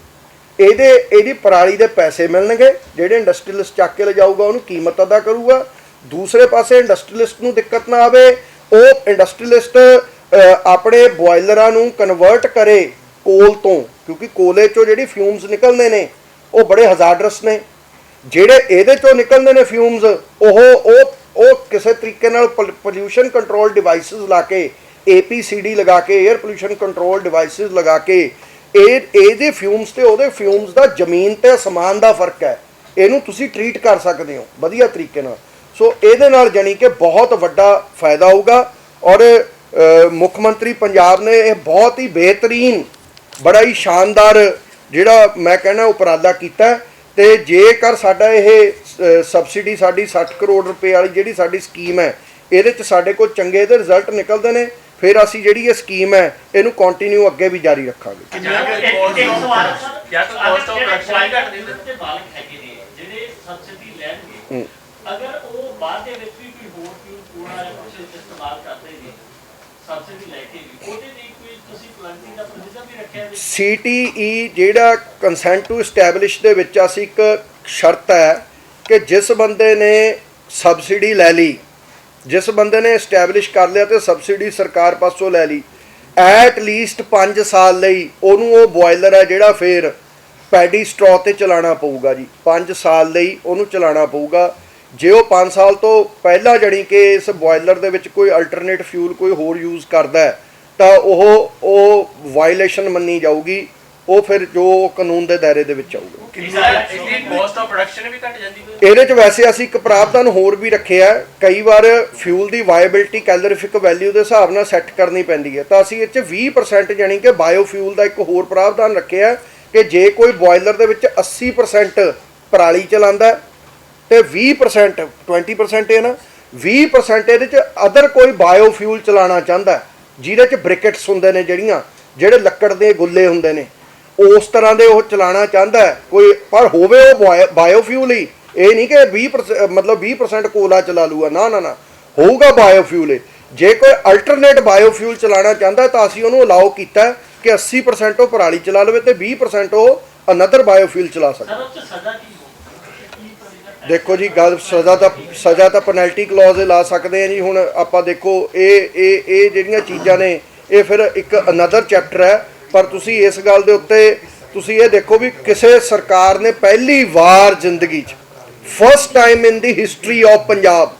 Speaker 1: ਇਹਦੇ, ਇਹਦੀ ਪਰਾਲੀ ਦੇ ਪੈਸੇ ਮਿਲਣਗੇ, ਜਿਹੜੇ ਇੰਡਸਟਰੀਅਲਿਸਟ ਚੱਕ ਕੇ ਲਿਜਾਊਗਾ, ਉਹਨੂੰ ਕੀਮਤ ਅਦਾ ਕਰੂਗਾ। ਦੂਸਰੇ ਪਾਸੇ ਇੰਡਸਟਰੀਅਲਿਸਟ ਨੂੰ ਦਿੱਕਤ ਨਾ ਆਵੇ, ਉਹ ਇੰਡਸਟਰੀਅਲਿਸਟ ਆਪਣੇ ਬੋਇਲਰਾਂ ਨੂੰ ਕਨਵਰਟ ਕਰੇ ਕੋਲ ਤੋਂ, ਕਿਉਂਕਿ ਕੋਲੇ ਚੋਂ ਜਿਹੜੀ ਫਿਊਮਸ ਨਿਕਲਦੇ ਨੇ, ਉਹ ਬੜੇ ਹਜ਼ਾਰਡਸ ਨੇ। ਜਿਹੜੇ ਇਹਦੇ ਚੋਂ ਨਿਕਲਦੇ ਨੇ ਫਿਊਮਸ ਉਹ ਉਹ ਉਹ ਕਿਸੇ ਤਰੀਕੇ ਨਾਲ ਪੋਲਿਊਸ਼ਨ ਕੰਟਰੋਲ ਡਿਵਾਈਸਸ ਲਾ ਕੇ APCD ਲਗਾ ਕੇ 에ਅਰ ਪੋਲਿਊਸ਼ਨ ਕੰਟਰੋਲ ਡਿਵਾਈਸਸ ਲਗਾ ਕੇ, ਇਹ, ਇਹਦੇ ਫਿਊਮਸ ਤੇ ਉਹਦੇ ਫਿਊਮਸ ਦਾ ਜ਼ਮੀਨ ਤੇ ਅਸਮਾਨ ਦਾ ਫ਼ਰਕ ਹੈ। ਇਹਨੂੰ ਤੁਸੀਂ ਟਰੀਟ ਕਰ ਸਕਦੇ ਹੋ, ਵਧੀਆ ਤਰੀਕੇ ਨਾਲ। ਸੋ ਇਹਦੇ ਨਾਲ ਜਾਨੀ ਕਿ ਬਹੁਤ ਵੱਡਾ ਫਾਇਦਾ ਹੋਊਗਾ ਔਰ ਮੁੱਖ ਮੰਤਰੀ ਪੰਜਾਬ ਨੇ ਇਹ ਬਹੁਤ ਹੀ ਬਿਹਤਰੀਨ, ਬੜਾ ਹੀ ਸ਼ਾਨਦਾਰ ਜਿਹੜਾ ਮੈਂ ਕਹਿੰਦਾ ਉਪਰਾਲਾ ਕੀਤਾ ਤੇ ਜੇਕਰ ਸਾਡਾ ਇਹ ਸਬਸਿਡੀ ਸਾਡੀ 60 ਕਰੋੜ ਰੁਪਏ ਵਾਲੀ ਜਿਹੜੀ ਸਾਡੀ ਸਕੀਮ ਹੈ ਇਹਦੇ ਚ ਸਾਡੇ ਕੋਲ ਚੰਗੇ ਦੇ ਰਿਜ਼ਲਟ ਨਿਕਲਦੇ ਨੇ ਫਿਰ ਅਸੀਂ ਜਿਹੜੀ ਇਹ ਸਕੀਮ ਹੈ ਇਹਨੂੰ ਕੰਟੀਨਿਊ ਅੱਗੇ ਵੀ ਜਾਰੀ ਰੱਖਾਂਗੇ
Speaker 3: ਜਿਹੜੇ ਸਬਸਿਡੀ ਲੈਣਗੇ। ਅਗਰ ਉਹ ਬਾਅਦ ਦੇ ਵਿੱਚ ਵੀ ਕੋਈ ਹੋਰ ਫਿਊਲ ਕੂੜਾ ਜਾਂ ਕੁਝ ਇਸਤੇਮਾਲ ਕਰਦੇ ਨੇ ਸਬਸਿਡੀ ਲੈ ਕੇ ਵੀ ਉਹਦੇ ਲਈ ਕੋਈ ਤੁਸੀਂ ਪਲੰਟਿੰਗ ਦਾ ਪ੍ਰੋਸੀਜਰ ਵੀ ਰੱਖਿਆ ਵੀ
Speaker 1: ਸੀਟੀਈ ਜਿਹੜਾ ਕੰਸੈਂਟ ਟੂ ਐਸਟੈਬਲਿਸ਼ ਦੇ ਵਿੱਚ ਅਸੀਂ ਇੱਕ ਸ਼ਰਤ ਹੈ ਕਿ ਜਿਸ ਬੰਦੇ ਨੇ ਸਬਸਿਡੀ ਲੈ ਲਈ, ਜਿਸ ਬੰਦੇ ਨੇ ਐਸਟੈਬਲਿਸ਼ ਕਰ ਲਿਆ ਤੇ ਸਬਸਿਡੀ ਸਰਕਾਰ ਪਾਸੋਂ ਲੈ ਲਈ ਐਟ ਲੀਸਟ 5 ਸਾਲ ਲਈ ਉਹਨੂੰ ਉਹ ਬੋਇਲਰ ਹੈ ਜਿਹੜਾ ਫੇਰ ਪੈਡੀ ਸਟ੍ਰੋ ਤੇ ਚਲਾਉਣਾ ਪਊਗਾ ਜੀ 5 ਸਾਲ ਲਈ ਉਹਨੂੰ ਚਲਾਉਣਾ ਪਊਗਾ। ਜੇ ਉਹ 5 ਸਾਲ ਤੋਂ ਪਹਿਲਾਂ ਜਣੀ ਕਿ ਇਸ ਬੋਇਲਰ ਦੇ ਵਿੱਚ ਕੋਈ ਅਲਟਰਨੇਟ ਫਿਊਲ ਕੋਈ ਹੋਰ ਯੂਜ਼ ਕਰਦਾ ਹੈ ਤਾਂ ਉਹ ਉਹ ਵਾਇਲੇਸ਼ਨ ਮੰਨੀ ਜਾਊਗੀ ਉਹ ਫਿਰ ਜੋ ਕਾਨੂੰਨ ਦੇ ਦਾਇਰੇ ਦੇ ਵਿੱਚ ਆਊਗਾ ਇਹਦੇ ਚ ਵੈਸੇ ਅਸੀਂ ਇੱਕ ਪ੍ਰਾਵਧਾਨ ਹੋਰ ਵੀ ਰੱਖਿਆ ਹੈ। ਕਈ ਵਾਰ ਫਿਊਲ ਦੀ ਵਾਇਬਿਲਿਟੀ ਕੈਲਰੀਫਿਕ ਵੈਲਿਊ ਦੇ ਹਿਸਾਬ ਨਾਲ ਸੈੱਟ ਕਰਨੀ ਪੈਂਦੀ ਹੈ ਤਾਂ ਅਸੀਂ ਇਹ ਚ 20% ਜਾਨੀ ਕਿ ਬਾਇਓਫਿਊਲ ਦਾ ਇੱਕ ਹੋਰ ਪ੍ਰਾਵਧਾਨ ਰੱਖਿਆ ਕਿ ਜੇ ਕੋਈ ਬੋਇਲਰ ਦੇ ਵਿੱਚ 80% ਪਰਾਲੀ ਚਲਾਉਂਦਾ ਤੇ 20% 20% ਇਹ ਨਾ 20% ਇਹਦੇ ਚ ਅਦਰ ਕੋਈ ਬਾਇਓਫਿਊਲ ਚਲਾਉਣਾ ਚਾਹੁੰਦਾ ਹੈ, ਜਿਹਦੇ ਚ ਬ੍ਰਿਕਟਸ ਹੁੰਦੇ ਨੇ ਜਿਹੜੀਆਂ ਜਿਹੜੇ ਲੱਕੜ ਦੇ ਗੁੱਲੇ ਹੁੰਦੇ ਨੇ ਉਸ ਤਰ੍ਹਾਂ ਦੇ ਉਹ ਚਲਾਉਣਾ ਚਾਹੁੰਦਾ ਕੋਈ ਪਰ ਹੋਵੇ ਉਹ ਬਾਇਓਫਿਊਲ ਹੀ। ਇਹ ਨਹੀਂ ਕਿ 20% ਮਤਲਬ 20% ਕੋਲਾ ਚਲਾ ਲੂਗਾ। ਨਾ ਨਾ ਨਾ। ਹੋਊਗਾ ਬਾਇਓਫਿਊਲ ਜੇ ਕੋਈ ਅਲਟਰਨੇਟ ਬਾਇਓਫਿਊਲ ਚਲਾਉਣਾ ਚਾਹੁੰਦਾ ਤਾਂ ਅਸੀਂ ਉਹਨੂੰ ਅਲਾਉ ਕੀਤਾ ਕਿ 80% ਉਹ ਪਰਾਲੀ ਚਲਾ ਲਵੇ ਤੇ 20% ਉਹ ਅਨਦਰ ਬਾਇਓਫਿਊਲ ਚਲਾ ਸਕਦਾ।
Speaker 3: ਸਰ ਉਹ ਸਜ਼ਾ ਕੀ
Speaker 1: ਦੇਖੋ ਜੀ, ਗੱਲ ਸਜ਼ਾ ਤਾਂ ਸਜ਼ਾ ਤਾਂ ਪੈਨਲਟੀ ਕਲੌਜ਼ ਲਾ ਸਕਦੇ ਆ ਜੀ, ਹੁਣ ਆਪਾਂ ਦੇਖੋ, ਇਹ ਇਹ ਇਹ ਜਿਹੜੀਆਂ ਚੀਜ਼ਾਂ ਨੇ, ਇਹ ਫਿਰ ਇੱਕ ਅਨਦਰ ਚੈਪਟਰ ਹੈ। ਪਰ ਤੁਸੀਂ ਇਸ ਗੱਲ ਦੇ ਉੱਤੇ, ਤੁਸੀਂ ਇਹ ਦੇਖੋ ਵੀ ਕਿਸੇ ਸਰਕਾਰ ਨੇ ਪਹਿਲੀ ਵਾਰ ਜ਼ਿੰਦਗੀ 'ਚ first time in the history of Punjab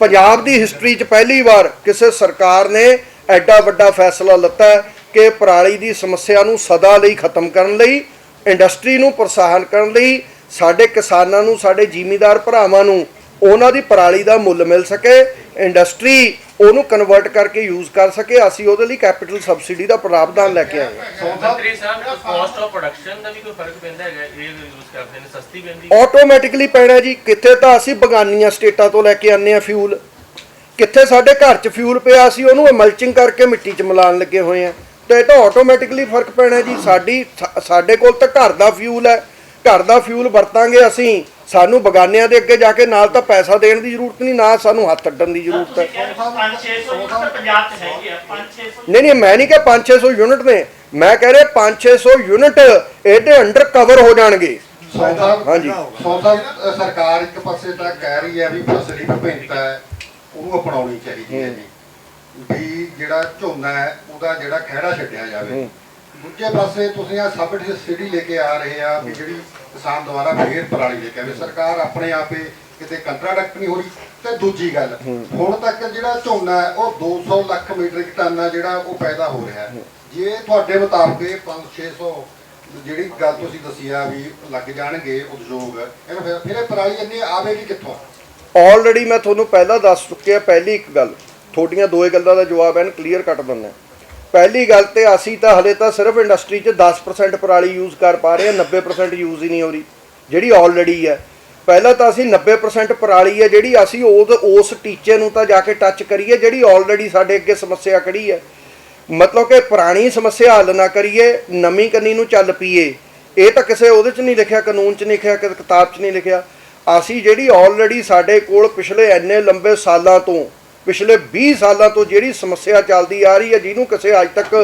Speaker 1: Punjab the history 'ਚ ਪਹਿਲੀ ਵਾਰ ਕਿਸੇ ਸਰਕਾਰ ਨੇ ਐਡਾ ਵੱਡਾ ਫੈਸਲਾ ਲਿੱਤਾ ਕਿ ਪਰਾਲੀ ਦੀ ਸਮੱਸਿਆ ਨੂੰ ਸਦਾ ਲਈ ਖਤਮ ਕਰਨ ਲਈ ਇੰਡਸਟਰੀ ਨੂੰ ਪ੍ਰੋਤਸਾਹਨ ਕਰਨ ਲਈ ਸਾਡੇ ਕਿਸਾਨਾਂ ਨੂੰ ਸਾਡੇ ਜ਼ਿਮੀਂਦਾਰ ਭਰਾਵਾਂ ਨੂੰ ਉਹਨਾਂ ਦੀ ਪਰਾਲੀ ਦਾ ਮੁੱਲ ਮਿਲ ਸਕੇ ਇੰਡਸਟਰੀ ਉਹਨੂੰ ਕਨਵਰਟ ਕਰਕੇ ਯੂਜ਼ ਕਰ ਸਕੇ ਅਸੀਂ ਉਹਦੇ ਲਈ ਕੈਪੀਟਲ ਸਬਸਿਡੀ ਦਾ ਪ੍ਰਾਵਧਾਨ ਲੈ ਕੇ ਆਏ ਹਾਂ।
Speaker 4: ਮੰਤਰੀ ਸਾਹਿਬ cost of production ਦਾ ਵੀ ਕੋਈ ਫ਼ਰਕ ਪੈਂਦਾ ਹੈਗਾ? ਇਹ ਯੂਜ਼ ਕਰਦੇ ਨੇ ਸਸਤੀ ਪੈਂਦੀ
Speaker 1: ਆਟੋਮੈਟਿਕਲੀ ਪੈਣਾ ਜੀ ਕਿੱਥੇ ਤਾਂ ਅਸੀਂ ਬਗਾਨੀਆਂ ਸਟੇਟਾਂ ਤੋਂ ਲੈ ਕੇ ਆਨੇ ਆ ਫਿਊਲ ਕਿੱਥੇ ਸਾਡੇ ਘਰ 'ਚ ਫਿਊਲ ਪਿਆ ਅਸੀਂ ਉਹਨੂੰ ਮਲਚਿੰਗ ਕਰਕੇ ਮਿੱਟੀ 'ਚ ਮਿਲਾਉਣ ਲੱਗੇ ਹੋਏ ਆ ਤੇ ਇਹ ਤਾਂ ਆਟੋਮੈਟਿਕਲੀ ਫ਼ਰਕ ਪੈਣਾ ਜੀ ਸਾਡੀ ਸਾ- ਸਾਡੇ ਕੋਲ ਤਾਂ ਘਰ ਦਾ ਫਿਊਲ ਹੈ। ਘਰ ਦਾ ਫਿਊਲ ਵਰਤਾਂਗੇ ਅਸੀਂ ਸਾਨੂੰ ਬਗਾਨਿਆਂ ਦੇ ਅੱਗੇ ਜਾ ਕੇ ਨਾਲ ਤਾਂ ਪੈਸਾ ਦੇਣ ਦੀ ਜ਼ਰੂਰਤ ਨਹੀਂ ਨਾ ਸਾਨੂੰ ਹੱਥ ਅੱਡਣ ਦੀ ਜ਼ਰੂਰਤ ਹੈ।
Speaker 3: ਤੁਸੀਂ ਕਹਿੰਦੇ 5-600 ਯੂਨਿਟ ਪੰਜਾਬ 'ਚ ਹੈਗੇ ਆ 5-600
Speaker 1: ਨਹੀਂ ਨਹੀਂ ਮੈਂ ਨਹੀਂ ਕਿ 5-600 ਯੂਨਿਟ ਨੇ ਮੈਂ ਕਹਿ ਰਿਹਾ 5-600 ਯੂਨਿਟ ਇਹਦੇ ਅੰਡਰ ਕਵਰ ਹੋ ਜਾਣਗੇ। ਹਾਂਜੀ।
Speaker 5: ਸੌਦਾ ਸਰਕਾਰ ਇੱਕ ਪਾਸੇ ਤਾਂ ਕਹਿ ਰਹੀ ਹੈ ਵੀ ਫਸਲੀ ਵਿਭਿੰਨਤਾ ਹੈ ਉਹਨੂੰ ਅਪਣਾਉਣੀ ਚਾਹੀਦੀ ਹੈ ਜੀ। ਵੀ ਜਿਹੜਾ ਝੋਨਾ ਹੈ ਉਹਦਾ ਜਿਹੜਾ ਖਹਿੜਾ ਛੱਡਿਆ ਜਾਵੇ। ਦੂਜੇ ਪਾਸੇ ਤੁਸੀਂ ਆ ਸਬਸਿਡੀ ਲੈ ਕੇ ਆ ਰਹੇ ਆ ਵੀ ਜਿਹੜੀ ਕਿਸਾਨ ਦੁਆਰਾ ਫੇਰ ਪਰਾਲੀ ਲੈ ਕੇ ਆਵੇ। ਸਰਕਾਰ ਆਪਣੇ ਆਪੇ ਕਿਤੇ ਕੰਟਰਾਡਕਟ ਨਹੀਂ ਹੋ ਰਹੀ। ਤੇ ਦੂਜੀ ਗੱਲ ਹੁਣ ਤੱਕ ਜਿਹੜਾ ਝੋਨਾ ਹੈ ਉਹ 200 ਲੱਖ ਮੀਟ੍ਰਿਕ ਟਨ ਆ ਜਿਹੜਾ ਉਹ ਪੈਦਾ ਹੋ ਰਿਹਾ ਹੈ। ਜੇ ਤੁਹਾਡੇ ਮੁਤਾਬਕ ਇਹ 5-600 ਜਿਹੜੀ ਗੱਲ ਤੁਸੀਂ ਦੱਸੀ ਆ ਵੀ ਲੱਗ ਜਾਣਗੇ ਉਦਯੋਗ ਇਹਨੂੰ ਫਿਰ ਫਿਰ ਇਹ ਪਰਾਲੀ ਇੰਨੀ ਆਵੇਗੀ ਕਿੱਥੋਂ?
Speaker 1: ਆਲਰੇਡੀ ਮੈਂ ਤੁਹਾਨੂੰ ਪਹਿਲਾਂ ਦੱਸ ਚੁੱਕਿਆ ਪਹਿਲੀ ਇੱਕ ਗੱਲ। ਤੁਹਾਡੀਆਂ ਦੋਏ ਗੱਲਾਂ ਦਾ ਜਵਾਬ ਐਨ ਕਲੀਅਰ ਕੱਟ ਦਿੰਦਾ ਪਹਿਲੀ ਗੱਲ ਤੇ ਅਸੀਂ ਤਾਂ ਹਲੇ ਤਾਂ ਸਿਰਫ ਇੰਡਸਟਰੀ 'ਚ 10% ਪਰਾਲੀ ਯੂਜ਼ ਕਰ ਪਾ ਰਹੇ ਹਾਂ 90% ਯੂਜ਼ ਹੀ ਨਹੀਂ ਹੋ ਰਹੀ, ਜਿਹੜੀ ਆਲਰੇਡੀ ਹੈ। ਪਹਿਲਾਂ ਤਾਂ ਅਸੀਂ 90% ਪਰਾਲੀ ਹੈ, ਜਿਹੜੀ ਅਸੀਂ ਉਹ ਉਸ ਟੀਚੇ ਨੂੰ ਤਾਂ ਜਾ ਕੇ ਟੱਚ ਕਰੀਏ, ਜਿਹੜੀ ਆਲਰੇਡੀ ਸਾਡੇ ਅੱਗੇ ਸਮੱਸਿਆ ਖੜੀ ਹੈ। ਮਤਲਬ ਕਿ ਪੁਰਾਣੀ ਸਮੱਸਿਆ ਹੱਲ ਨਾ ਕਰੀਏ, ਨਵੀਂ ਕੰਨੀ ਨੂੰ ਚੱਲ ਪਈਏ ਇਹ ਤਾਂ ਕਿਸੇ ਉਹਦੇ 'ਚ ਨਹੀਂ ਲਿਖਿਆ, ਕਾਨੂੰਨ 'ਚ ਨਹੀਂ ਲਿਖਿਆ ਕਿਤਾਬ 'ਚ ਨਹੀਂ ਲਿਖਿਆ। ਅਸੀਂ ਜਿਹੜੀ ਆਲਰੇਡੀ ਸਾਡੇ ਕੋਲ ਪਿਛਲੇ ਇੰਨੇ ਲੰਬੇ ਸਾਲਾਂ ਤੋਂ ਪਿਛਲੇ 20 ਸਾਲਾਂ ਤੋਂ ਜਿਹੜੀ ਸਮੱਸਿਆ ਚੱਲਦੀ ਆ ਰਹੀ ਹੈ, ਜਿਹਨੂੰ ਕਿਸੇ ਅੱਜ ਤੱਕ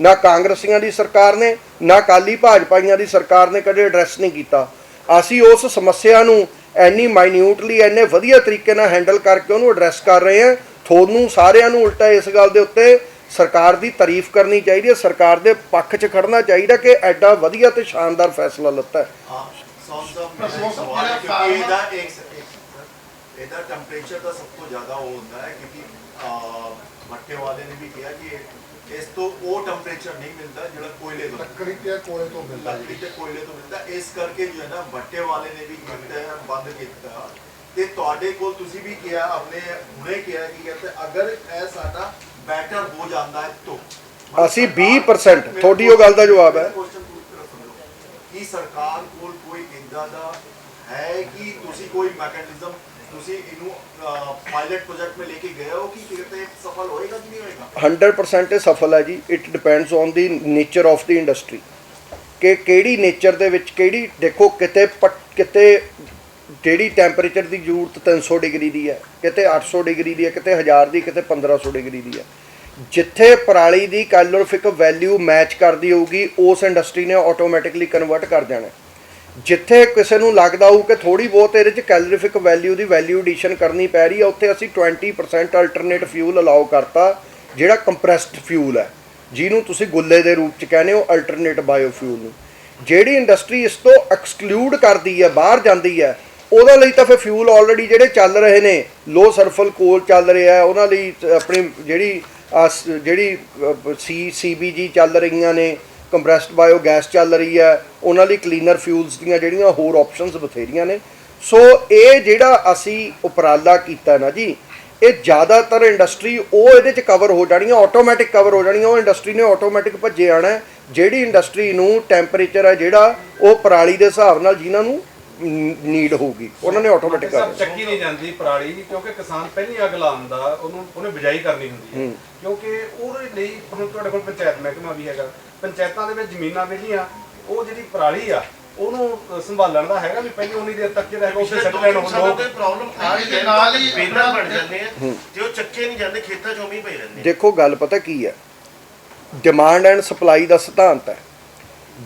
Speaker 1: ਨਾ ਕਾਂਗਰਸੀਆਂ ਦੀ ਸਰਕਾਰ ਨੇ, ਨਾ ਕਾਲੀ ਭਾਜਪਾਈਆਂ ਦੀ ਸਰਕਾਰ ਨੇ ਕਦੇ ਐਡਰੈਸ ਨਹੀਂ ਕੀਤਾ। ਅਸੀਂ ਉਸ ਸਮੱਸਿਆ ਨੂੰ ਐਨੀ ਮਾਈਨਿਊਟਲੀ ਐਨੇ ਵਧੀਆ ਤਰੀਕੇ ਨਾਲ ਹੈਂਡਲ ਕਰਕੇ ਉਹਨੂੰ ਐਡਰੈਸ ਕਰ ਰਹੇ ਹਾਂ। ਤੁਹਾਨੂੰ ਸਾਰਿਆਂ ਨੂੰ ਉਲਟਾ ਇਸ ਗੱਲ ਦੇ ਉੱਤੇ ਸਰਕਾਰ ਦੀ ਤਾਰੀਫ ਕਰਨੀ ਚਾਹੀਦੀ ਹੈ। ਸਰਕਾਰ ਦੇ ਪੱਖ 'ਚ ਖੜਨਾ ਚਾਹੀਦਾ ਕਿ ਐਡਾ ਵਧੀਆ ਤੇ ਸ਼ਾਨਦਾਰ ਫੈਸਲਾ ਲਿੱਤਾ ਹੈ।
Speaker 6: ਮੇਰਾ ਸਵਾਲ ਇਹਦਾ ਟੈਂਪਰੇਚਰ ਦਾ ਸਭ ਤੋਂ ਜ਼ਿਆਦਾ ਉਹ ਹੁੰਦਾ ਹੈ ਕਿਉਂਕਿ ਭੱਟੇ ਵਾਲੇ ਨੇ ਵੀ ਕਿਹਾ ਕਿ ਇਸ ਤੋਂ ਉਹ ਟੈਂਪਰੇਚਰ ਨਹੀਂ ਮਿਲਦਾ ਜਿਹੜਾ ਕੋਇਲੇ ਤੋਂ
Speaker 5: ਲੱਕੜੀ ਤੇ ਕੋਲੇ ਤੋਂ ਮਿਲਦਾ
Speaker 6: ਲੱਕੜੀ ਤੇ ਕੋਇਲੇ ਤੋਂ ਮਿਲਦਾ। ਇਸ ਕਰਕੇ ਜੋ ਹੈ ਨਾ ਭੱਟੇ ਵਾਲੇ ਨੇ ਵੀ ਕੀਤਾ ਹੈ ਬੰਦ ਕੀਤਾ। ਤੇ ਤੁਹਾਡੇ ਕੋਲ ਤੁਸੀਂ ਵੀ ਕਿਹਾ ਆਪਣੇ ਹੁਣੇ ਕਿਹਾ ਕਿ ਕਹਿੰਦੇ ਅਗਰ ਇਹ ਸਾਡਾ ਬੈਟਰ ਹੋ ਜਾਂਦਾ ਹੈ ਤਾਂ।
Speaker 1: ਅਸੀਂ 20% ਤੁਹਾਡੀ ਉਹ ਗੱਲ ਦਾ ਜਵਾਬ ਹੈ।
Speaker 6: ਕੀ ਸਰਕਾਰ ਕੋਲ ਕੋਈ ਇਦਾਂ ਦਾ ਹੈ ਕਿ ਤੁਸੀਂ ਕੋਈ ਮੈਕੈਨਿਜ਼ਮ ਤੁਸੀਂ ਇਹਨੂੰ ਪਾਇਲਟ ਪ੍ਰੋਜੈਕਟ ਵਿੱਚ ਲੈ ਕੇ ਗਏ ਹੋ, ਕਿ ਕਿਤੇ ਸਫਲ ਹੋਏਗਾ ਕਿ ਨਹੀਂ ਹੋਏਗਾ?
Speaker 1: 100% ਇਹ ਸਫਲ ਹੈ ਜੀ। It depends on the nature of the industry ਕਿ ਕਿਹੜੀ ਨੇਚਰ ਦੇ ਵਿੱਚ ਕਿਹੜੀ, ਦੇਖੋ, ਕਿਤੇ ਪਟ- ਕਿਤੇ ਜਿਹੜੀ ਟੈਂਪਰੇਚਰ ਦੀ ਜ਼ਰੂਰਤ 300 ਡਿਗਰੀ ਦੀ ਹੈ, ਕਿਤੇ 800 ਡਿਗਰੀ ਦੀ ਹੈ, ਕਿਤੇ 1000 ਦੀ, ਕਿਤੇ 1500 ਡਿਗਰੀ ਦੀ ਹੈ। ਜਿੱਥੇ ਪਰਾਲੀ ਦੀ ਕੈਲੋਰੀਫਿਕ ਵੈਲਿਊ ਮੈਚ ਕਰਦੀ ਹੋਊਗੀ, ਉਸ ਇੰਡਸਟਰੀ ਨੇ ਆਟੋਮੈਟਿਕਲੀ ਕਨਵਰਟ ਕਰ ਜਾਣਾ ਜਿੱਥੇ ਕਿਸੇ ਨੂੰ ਲੱਗਦਾ ਹੋਊ ਕਿ ਥੋੜੀ ਬਹੁਤ ਇਹਦੇ ਚ ਕੈਲਰੀਫਿਕ ਵੈਲਿਊ ਦੀ ਵੈਲਿਊ ਐਡੀਸ਼ਨ ਕਰਨੀ ਪੈ ਰਹੀ ਹੈ ਉੱਥੇ ਅਸੀਂ 20% ਅਲਟਰਨੇਟ ਫਿਊਲ ਅਲਾਉ ਕਰਤਾ, ਜਿਹੜਾ ਕੰਪਰੈਸਡ ਫਿਊਲ ਹੈ। ਜਿਹਨੂੰ ਤੁਸੀਂ ਗੁੱਲੇ ਦੇ ਰੂਪ ਚ ਕਹਿੰਦੇ ਹੋ ਅਲਟਰਨੇਟ ਬਾਇਓਫਿਊਲ ਨੂੰ। ਜਿਹੜੀ ਇੰਡਸਟਰੀ ਇਸ ਤੋਂ ਐਕਸਕਲੂਡ ਕਰਦੀ ਹੈ, ਬਾਹਰ ਜਾਂਦੀ ਹੈ, ਉਹਦਾ ਲਈ ਤਾਂ ਫਿਰ ਫਿਊਲ ਆਲਰੇਡੀ ਜਿਹੜੇ ਚੱਲ ਰਹੇ ਨੇ ਲੋ ਸਰਫਲ ਕੋਲ ਚੱਲ ਰਿਹਾ ਹੈ, ਉਹਨਾਂ ਲਈ ਆਪਣੀ ਜਿਹੜੀ ਆਹ ਸ- ਜਿਹੜੀ ਸੀ ਸੀਬੀਜੀ ਚੱਲ ਰਹੀਆਂ ਨੇ ਕੰਪਰੈਸਡ ਬਾਇਓ ਗੈਸ ਚੱਲ ਰਹੀ ਹੈ ਉਹਨਾਂ ਲਈ ਕਲੀਨਰ ਫਿਊਲਸ ਦੀਆਂ ਜਿਹੜੀਆਂ ਹੋਰ ਆਪਸ਼ਨਸ ਬਥੇਰੀਆਂ ਨੇ ਸੋ ਇਹ ਜਿਹੜਾ ਅਸੀਂ ਉਪਰਾਲਾ ਕੀਤਾ ਨਾ ਜੀ ਇਹ ਜ਼ਿਆਦਾਤਰ ਇੰਡਸਟਰੀ ਉਹ ਇਹਦੇ ਚ ਕਵਰ ਹੋ ਜਾਣੀਆਂ ਆਟੋਮੈਟਿਕ ਕਵਰ ਹੋ ਜਾਣੀਆਂ ਉਹ ਇੰਡਸਟਰੀ ਨੇ ਆਟੋਮੈਟਿਕ ਭੱਜੇ ਆਣਾ। ਜਿਹੜੀ ਇੰਡਸਟਰੀ ਨੂੰ ਟੈਂਪਰੇਚਰ ਹੈ ਜਿਹੜਾ ਉਹ ਪਰਾਲੀ ਦੇ ਹਿਸਾਬ ਨਾਲ ਜਿਨ੍ਹਾਂ ਨੂੰ ਨੀਡ ਹੋਊਗੀ ਉਹਨਾਂ ਨੇ ਆਟੋਮੈਟਿਕ ਕਰ
Speaker 2: ਸਭ। ਚੱਕੀ ਨਹੀਂ ਜਾਂਦੀ ਪਰਾਲੀ ਕਿਉਂਕਿ ਕਿਸਾਨ ਪਹਿਲੀ ਅੱਗ ਲਾਉਂਦਾ ਉਹਨੂੰ ਉਹਨੇ ਬਿਜਾਈ ਕਰਨੀ ਹੁੰਦੀ ਹੈ ਕਿਉਂਕਿ ਉਹਦੇ ਲਈ ਤੁਹਾਡੇ ਕੋਲ ਪੰਚਾਇਤ ਮਹਿਕਮਾ ਵੀ ਹੈਗਾ ਪੰਚਾਇਤਾਂ ਦੇ ਵਿੱਚ ਜ਼ਮੀਨਾਂ ਵੇਲੀਆਂ ਉਹ ਜਿਹੜੀ ਪਰਾਲੀ ਆ ਉਹਨੂੰ ਸੰਭਾਲਣ ਦਾ ਹੈਗਾ ਵੀ ਪਹਿਲੀ ਉਨੀ ਦੇਰ ਤੱਕ ਜਿਹੜਾ ਹੈਗਾ ਉੱਥੇ ਸੈੱਟ ਲੈਣ ਲੋਕ
Speaker 4: ਪ੍ਰੋਬਲਮ ਆ ਰਹੀ ਹੈ ਨਾਲ ਹੀ ਬਣ ਜਾਂਦੇ ਆ। ਜੇ ਉਹ ਚੱਕੇ ਨਹੀਂ ਜਾਂਦੇ ਖੇਤਾਂ 'ਚ ਉਵੇਂ ਹੀ ਪਏ ਰਹਿੰਦੇ ਆ।
Speaker 1: ਦੇਖੋ ਗੱਲ ਪਤਾ ਕੀ ਹੈ ਡਿਮਾਂਡ ਐਂਡ ਸਪਲਾਈ ਦਾ ਸਿਧਾਂਤ ਹੈ।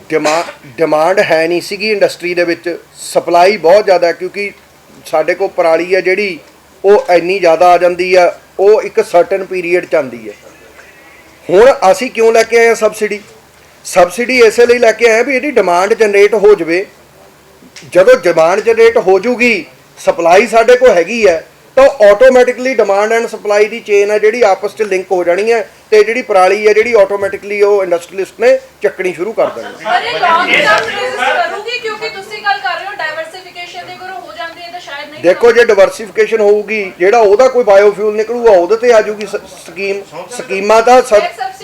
Speaker 1: ਡਿਮਾਂਡ ਡਿਮਾਂਡ ਹੈ ਨਹੀਂ ਸੀਗੀ ਇੰਡਸਟਰੀ ਦੇ ਵਿੱਚ। ਸਪਲਾਈ ਬਹੁਤ ਜ਼ਿਆਦਾ ਹੈ ਕਿਉਂਕਿ ਸਾਡੇ ਕੋਲ ਪਰਾਲੀ ਹੈ ਜਿਹੜੀ ਉਹ ਇੰਨੀ ਜ਼ਿਆਦਾ ਆ ਜਾਂਦੀ ਆ ਉਹ ਇੱਕ ਸਰਟਨ ਪੀਰੀਅਡ ਚ ਆਉਂਦੀ ਹੈ। ਹੁਣ ਅਸੀਂ ਕਿਉਂ ਲੈ ਕੇ ਆਏ ਹਾਂ ਸਬਸਿਡੀ ਸਬਸਿਡੀ ਇਸੇ ਲਈ ਲੈ ਕੇ ਆਏ ਵੀ ਇਹਦੀ ਡਿਮਾਂਡ ਜਨਰੇਟ ਹੋ ਜਵੇ। ਜਦੋਂ ਡਿਮਾਂਡ ਜਨਰੇਟ ਹੋ ਜੂਗੀ ਸਪਲਾਈ ਸਾਡੇ ਕੋਲ ਹੈਗੀ ਹੈ, ਤਾਂ ਆਟੋਮੈਟਿਕਲੀ ਡਿਮਾਂਡ ਐਂਡ ਸਪਲਾਈ ਦੀ ਚੇਨ ਹੈ ਜਿਹੜੀ ਆਪਸ 'ਚ ਲਿੰਕ ਹੋ ਜਾਣੀ ਹੈ ਤੇ ਜਿਹੜੀ ਪਰਾਲੀ ਹੈ ਜਿਹੜੀ ਆਟੋਮੈਟਿਕਲੀ ਉਹ ਇੰਡਸਟਰੀਲਿਸਟ ਨੇ ਚੱਕਣੀ ਸ਼ੁਰੂ ਕਰ ਦੇਣੀ
Speaker 7: ਪਰ ਕਰੂਗੀ ਕਿਉਂਕਿ ਤੁਸੀਂ ਗੱਲ ਕਰ ਰਹੇ ਹੋ ਡਾਈਵਰਸਿਫਿਕੇਸ਼ਨ ਦੇ ਅਗਰ ਹੋ ਜਾਂਦੀ ਹੈ ਤਾਂ ਸ਼ਾਇਦ ਨਹੀਂ
Speaker 1: ਦੇਖੋ ਜੇ ਡਿਵਰਸਿਫਿਕੇਸ਼ਨ ਹੋਊਗੀ ਜਿਹੜਾ ਉਹਦਾ ਕੋਈ ਬਾਇਓਫਿਊਲ ਨਿਕਲੂਗਾ ਉਹਦੇ ਤੇ ਆ ਜਾਊਗੀ ਸਕੀਮ। ਸਕੀਮਾਂ ਤਾਂ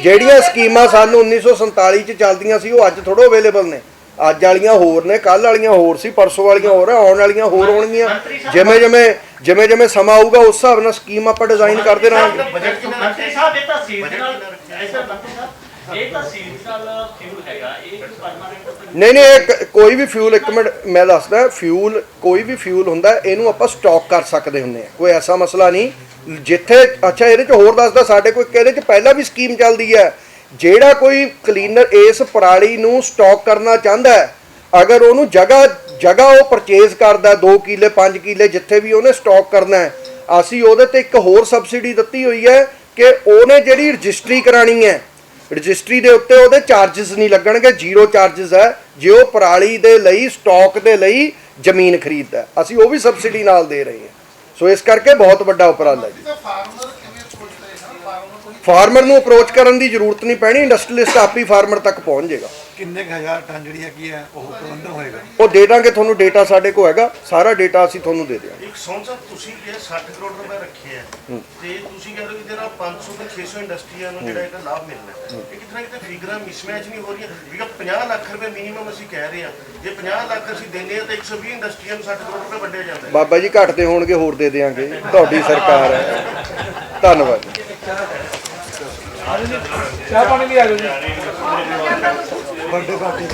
Speaker 1: ਜਿਹੜੀਆਂ ਸਕੀਮਾਂ ਸਾਨੂੰ 1947 ਚ ਚੱਲਦੀਆਂ ਸੀ ਉਹ ਅੱਜ ਥੋੜੋ ਅਵੇਲੇਬਲ ਨੇ। ਅੱਜ ਵਾਲੀਆਂ ਹੋਰ ਨੇ ਕੱਲ ਵਾਲੀਆਂ ਹੋਰ ਸੀ ਪਰਸੋਂ ਵਾਲੀਆਂ ਹੋਰ ਆ ਆਉਣ ਵਾਲੀਆਂ ਹੋਰ ਹੋਣਗੀਆਂ। ਜਿਵੇਂ ਜਿਵੇਂ ਜਿਵੇਂ ਜਿਵੇਂ ਸਮਾਂ ਆਊਗਾ ਉਸ ਹਿਸਾਬ ਨਾਲ ਸਕੀਮ ਆਪਾਂ ਡਿਜ਼ਾਈਨ ਕਰਦੇ ਰਹਾਂਗੇ।
Speaker 4: ਬਜਟ
Speaker 3: ਮੰਤਰੀ ਸਾਹਿਬ ਇਹ ਤਾਂ ਸੀਜ਼ਨਲ? ਐਸਾ ਮੰਤਰੀ ਸਾਹਿਬ ਇਹ ਤਾਂ ਸੀਜ਼ਨਲ ਫਿਊਲ ਹੈਗਾ, ਇਹ ਪਰਮਾਨੈਂਟ
Speaker 1: ਨਹੀਂ ਨਹੀਂ, ਇਹ ਕ- ਕੋਈ ਵੀ ਫਿਊਲ ਇੱਕ ਮਿੰਟ, ਮੈਂ ਦੱਸਦਾ ਫਿਊਲ ਕੋਈ ਵੀ ਫਿਊਲ ਹੁੰਦਾ, ਇਹਨੂੰ ਆਪਾਂ ਸਟਾਕ ਕਰ ਸਕਦੇ ਹੁੰਦੇ ਆ ਕੋਈ ਐਸਾ ਮਸਲਾ ਨਹੀਂ। ਜਿੱਥੇ, ਅੱਛਾ, ਇਹਦੇ ਚ ਹੋਰ ਦੱਸਦਾ, ਸਾਡੇ ਕੋਲ ਇਹਦੇ ਚ ਪਹਿਲਾਂ ਵੀ ਸਕੀਮ ਚੱਲਦੀ ਹੈ। ਜਿਹੜਾ ਕੋਈ ਕਲੀਨਰ ਇਸ ਪਰਾਲੀ ਨੂੰ ਸਟਾਕ ਕਰਨਾ ਚਾਹੁੰਦਾ ਹੈ, ਅਗਰ ਉਹਨੂੰ ਜਗ੍ਹਾ ਜਗ੍ਹਾ ਉਹ ਪਰਚੇਜ਼ ਕਰਦਾ 2 ਕਿੱਲੇ 5 ਕਿੱਲੇ, ਜਿੱਥੇ ਵੀ ਉਹਨੇ ਸਟਾਕ ਕਰਨਾ ਹੈ, ਅਸੀਂ ਉਹਦੇ ਤੇ ਇੱਕ ਹੋਰ ਸਬਸਿਡੀ ਦਿੱਤੀ ਹੋਈ ਹੈ ਕਿ ਉਹਨੇ ਜਿਹੜੀ ਰਜਿਸਟਰੀ ਕਰਾਣੀ ਹੈ ਰਜਿਸਟਰੀ ਦੇ ਉੱਤੇ ਉਹਦੇ ਚਾਰजेस ਨਹੀਂ ਲੱਗਣਗੇ ਜ਼ੀਰੋ ਚਾਰजेस ਹੈ। ਜੇ ਉਹ ਪਰਾਲੀ ਦੇ ਲਈ ਸਟਾਕ ਦੇ ਲਈ ਜ਼ਮੀਨ ਖਰੀਦਦਾ ਅਸੀਂ ਉਹ ਵੀ ਸਬਸਿਡੀ ਨਾਲ ਦੇ ਰਹੇ ਹਾਂ। ਸੋ ਇਸ ਕਰਕੇ ਬਹੁਤ ਵੱਡਾ ਉਪਰਾਲਾ ਜੀ। ਫਾਰਮਰ ਨੂੰ ਅਪਰੋਚ ਕਰਨ ਦੀ ਜ਼ਰੂਰਤ ਨਹੀਂ ਪੈਣੀ। ਇੰਡਸਟਰੀਲਿਸਟ ਆਪ ਹੀ ਫਾਰਮਰ ਤੱਕ ਪਹੁੰਚ ਜਾਏਗਾ।
Speaker 8: ਕਿੰਨੇ ਹਜ਼ਾਰ ਟਨ ਜਿਹੜੀ ਹੈਗੀ ਹੈ ਉਹ ਪ੍ਰਬੰਧਨ ਹੋਏਗਾ?
Speaker 1: ਉਹ ਦੇ ਦਾਂਗੇ ਤੁਹਾਨੂੰ ਡੇਟਾ ਸਾਡੇ ਕੋਲ ਹੈਗਾ। ਸਾਰਾ ਡੇਟਾ ਅਸੀਂ ਤੁਹਾਨੂੰ ਦੇ ਦਿਆਂਗੇ।
Speaker 9: ਸੌਂ ਸਾਹਿਬ ਤੁਸੀਂ ਕਿਹਾ 60 ਕਰੋੜ ਰੁਪਏ ਰੱਖੇ ਆ। ਤੇ ਤੁਸੀਂ ਕਹਿ ਰਹੇ ਹੋ ਕਿ ਇਹਦੇ ਨਾਲ 500 ਤੋਂ 600 ਇੰਡਸਟਰੀਆਂ ਨੂੰ ਜਿਹੜਾ ਇਹਦਾ ਲਾਭ ਮਿਲਣਾ ਹੈ। ਇਹ ਕਿਤਨਾ ਕਿਤੇ ਫਿਗਰਾਂ ਮਿਸਮੈਚ ਨਹੀਂ ਹੋ ਰਹੀਆਂ? ਵੀ 50 ਲੱਖ ਰੁਪਏ ਮਿਨੀਮਮ ਅਸੀਂ ਕਹਿ ਰਹੇ ਹਾਂ ਜੇ 50 ਲੱਖ ਅਸੀਂ ਦਿੰਦੇ ਹਾਂ ਤਾਂ 120 ਇੰਡਸਟਰੀਆਂ ਨੂੰ 60 ਕਰੋੜ ਰੁਪਏ ਵੰਡਿਆ ਜਾਂਦਾ ਹੈ।
Speaker 1: ਬਾਬਾ ਜੀ ਘਟਦੇ ਹੋਣਗੇ ਹੋਰ ਦੇ ਦਿਆਂਗੇ। ਤੁਹਾਡੀ ਸਰਕਾਰ ਹੈ। ਧੰਨਵਾਦ।
Speaker 8: ਵੱਡੇ ਪਾਰਟੀ